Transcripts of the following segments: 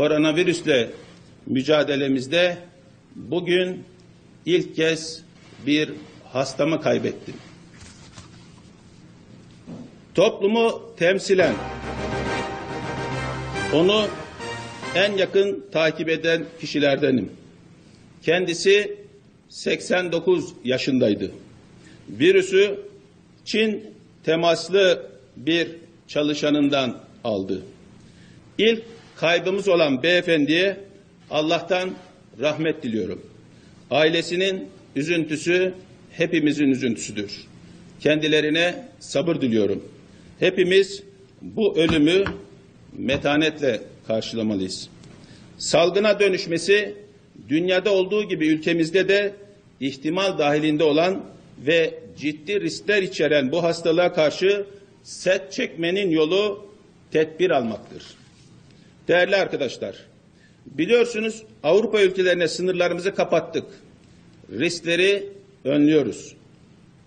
koronavirüsle mücadelemizde bugün ilk kez bir hastamı kaybettim. Toplumu temsilen onu en yakın takip eden kişilerdenim. Kendisi 89 yaşındaydı. Virüsü Çin temaslı bir çalışanından aldı. İlk kaybımız olan beyefendiye Allah'tan rahmet diliyorum. Ailesinin üzüntüsü hepimizin üzüntüsüdür. Kendilerine sabır diliyorum. Hepimiz bu ölümü metanetle karşılamalıyız. Salgına dönüşmesi dünyada olduğu gibi ülkemizde de ihtimal dahilinde olan ve ciddi riskler içeren bu hastalığa karşı set çekmenin yolu tedbir almaktır. Değerli arkadaşlar, biliyorsunuz Avrupa ülkelerine sınırlarımızı kapattık. Riskleri önlüyoruz.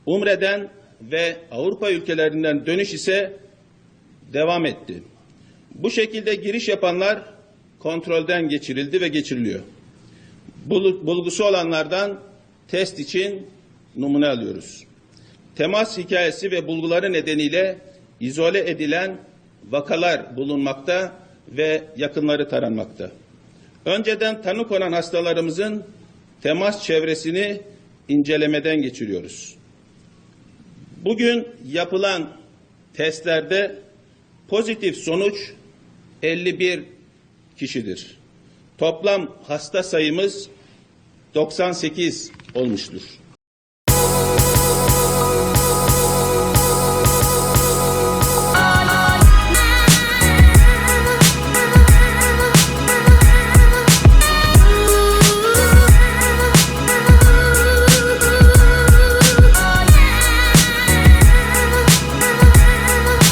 Umre'den ve Avrupa ülkelerinden dönüş ise devam etti. Bu şekilde giriş yapanlar kontrolden geçirildi ve geçiriliyor. Bul- Bulgusu olanlardan test için numune alıyoruz. Temas hikayesi ve bulguları nedeniyle izole edilen vakalar bulunmakta ve yakınları taranmakta. Önceden tanı konan hastalarımızın temas çevresini incelemeden geçiriyoruz. Bugün yapılan testlerde pozitif sonuç 51 kişidir. Toplam hasta sayımız 98 olmuştur.